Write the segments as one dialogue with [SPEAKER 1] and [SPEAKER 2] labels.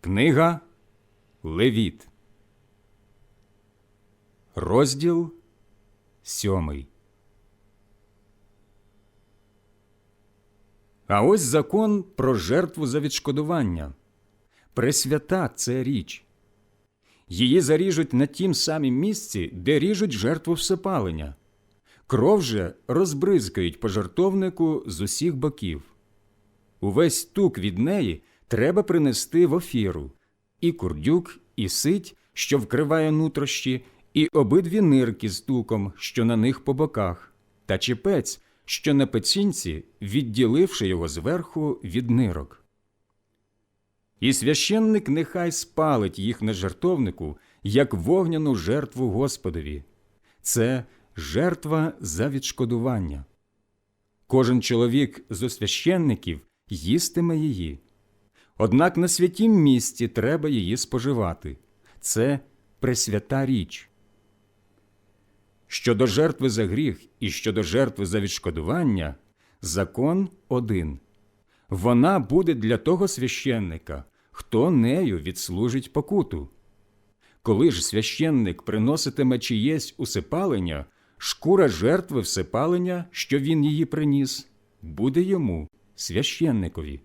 [SPEAKER 1] Книга Левіт, розділ сьомий. А ось закон про жертву за відшкодування. Пресвята це річ. Її заріжуть на тім самім місці, де ріжуть жертву всепалення. Кров же розбризкають по жертовнику з усіх боків. Увесь тук від неї треба принести в офіру, і курдюк, і сить, що вкриває нутрощі, і обидві нирки з туком, що на них по боках, та чепець, що на пецінці, відділивши його зверху від нирок. І священник нехай спалить їх на жертовнику, як вогняну жертву Господові. Це жертва за відшкодування. Кожен чоловік з священників їстиме її. Однак на святім місці треба її споживати. Це пресвята річ. Щодо жертви за гріх і щодо жертви за відшкодування закон один. Вона буде для того священника, хто нею відслужить покуту. Коли ж священник приноситиме чиєсь усипалення, шкура жертви всипалення, що він її приніс, буде йому, священникові.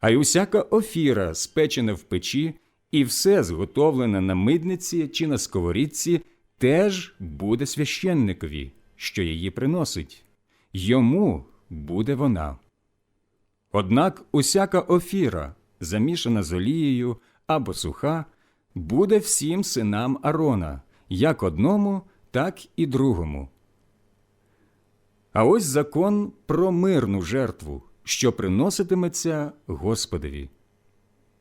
[SPEAKER 1] А й усяка офіра, спечена в печі, і все зготовлене на мидниці чи на сковорідці, теж буде священникові, що її приносить. Йому буде вона. Однак усяка офіра, замішана з олією або суха, буде всім синам Арона, як одному, так і другому. А ось закон про мирну жертву, що приноситиметься Господові.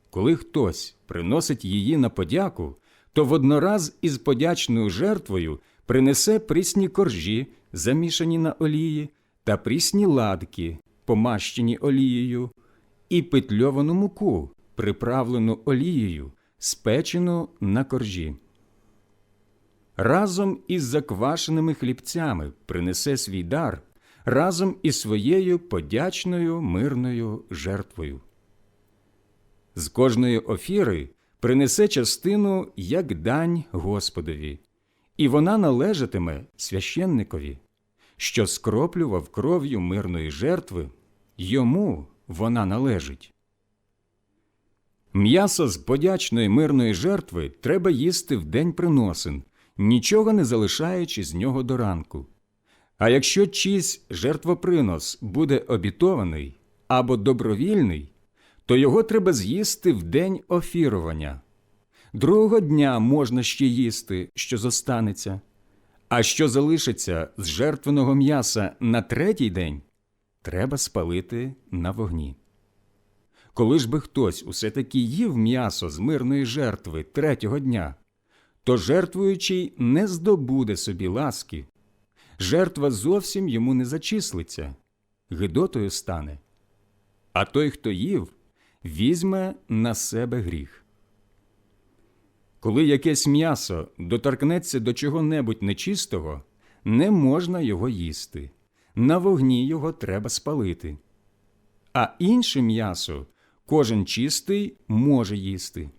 [SPEAKER 1] Коли хтось приносить її на подяку, то воднораз із подячною жертвою принесе прісні коржі, замішані на олії, та прісні ладки, помащені олією, і петльовану муку, приправлену олією, спечену на коржі. Разом із заквашеними хлібцями принесе свій дар разом із своєю подячною мирною жертвою. З кожної офіри принесе частину як дань Господові, і вона належатиме священникові, що скроплював кров'ю мирної жертви, йому вона належить. М'ясо з подячної мирної жертви треба їсти в день приносин, нічого не залишаючи з нього до ранку. А якщо чийсь жертвопринос буде обітований або добровільний, то його треба з'їсти в день офірування. Другого дня можна ще їсти, що зостанеться, а що залишиться з жертвеного м'яса на третій день, треба спалити на вогні. Коли ж би хтось усе таки їв м'ясо з мирної жертви третього дня, то жертвуючий не здобуде собі ласки, жертва зовсім йому не зачислиться, гидотою стане. А той, хто їв, візьме на себе гріх. Коли якесь м'ясо доторкнеться до чого-небудь нечистого, не можна його їсти, на вогні його треба спалити. А інше м'ясо кожен чистий може їсти.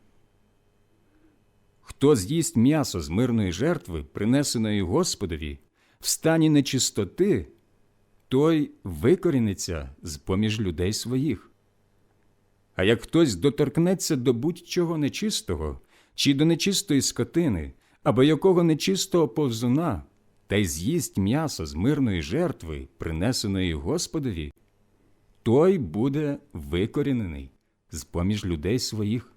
[SPEAKER 1] Хто з'їсть м'ясо з мирної жертви, принесеної Господові, в стані нечистоти, той викоріниться з поміж людей своїх. А як хтось доторкнеться до будь-чого нечистого, чи до нечистої скотини, або якого нечистого повзуна, та й з'їсть м'ясо з мирної жертви, принесеної Господові, той буде викорінений з поміж людей своїх.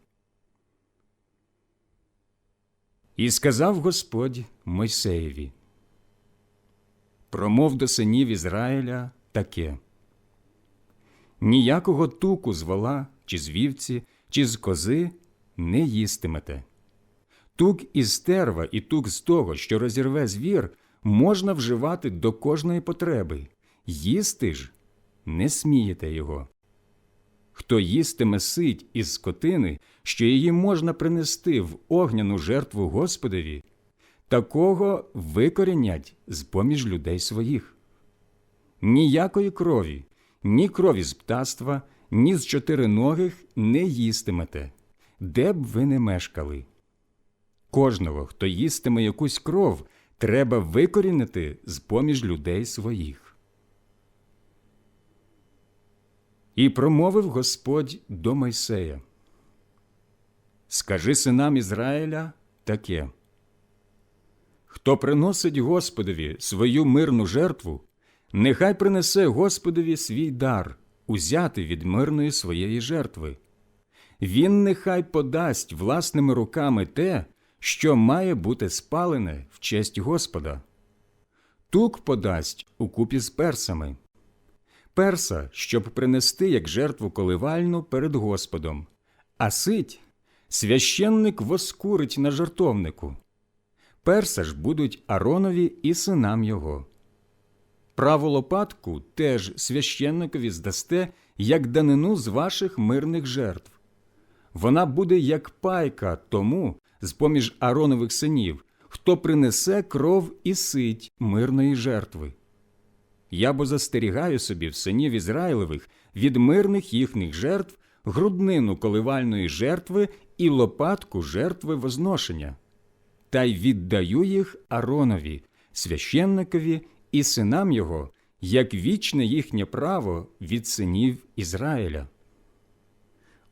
[SPEAKER 1] І сказав Господь Мойсеєві Промов до синів Ізраїля таке Ніякого туку з вола, чи з вівці, чи з кози не їстимете. Тук із стерва і тук з того, що розірве звір, можна вживати до кожної потреби, їсти ж не смієте його. Хто їстиме сить із скотини, що її можна принести в огняну жертву Господові, такого викорінять з поміж людей своїх. Ніякої крові, ні крові з птаства, ні з чотириногих не їстимете, де б ви не мешкали. Кожного, хто їстиме якусь кров, треба викорінити з поміж людей своїх. І промовив Господь до Мойсея. Скажи синам Ізраїля таке. Хто приносить Господові свою мирну жертву, нехай принесе Господові свій дар, узятий від мирної своєї жертви. Він нехай подасть власними руками те, що має бути спалене в честь Господа. Тук подасть укупі з персами. Перса, щоб принести як жертву коливальну перед Господом, а сить священник воскурить на жертовнику. Перса ж будуть Аронові і синам його. Праву лопатку теж священникові здасте, як данину з ваших мирних жертв. Вона буде як пайка тому, з поміж Аронових синів, хто принесе кров і сить мирної жертви. Я бо застерігаю собі в синів Ізраїлевих від мирних їхніх жертв груднину коливальної жертви і лопатку жертви возношення, та й віддаю їх Аронові, священникові і синам його, як вічне їхнє право від синів Ізраїля.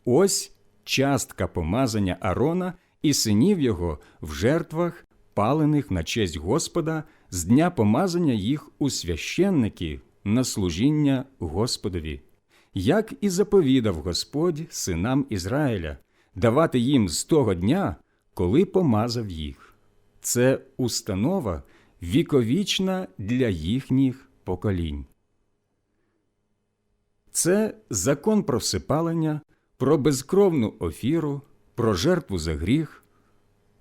[SPEAKER 1] Ось частка помазання Арона і синів його в жертвах, палених на честь Господа, з дня помазання їх у священники на служіння Господові, як і заповідав Господь синам Ізраїля, давати їм з того дня, коли помазав їх. Це установа віковічна для їхніх поколінь. Це закон про всипалення, про безкровну офіру, про жертву за гріх,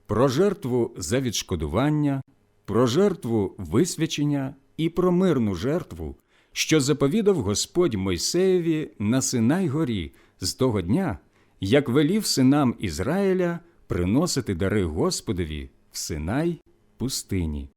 [SPEAKER 1] про жертву за відшкодування, про жертву висвячення і про мирну жертву, що заповідав Господь Мойсеєві на Синай горі з того дня, як велів синам Ізраїля приносити дари Господові Синай пустині.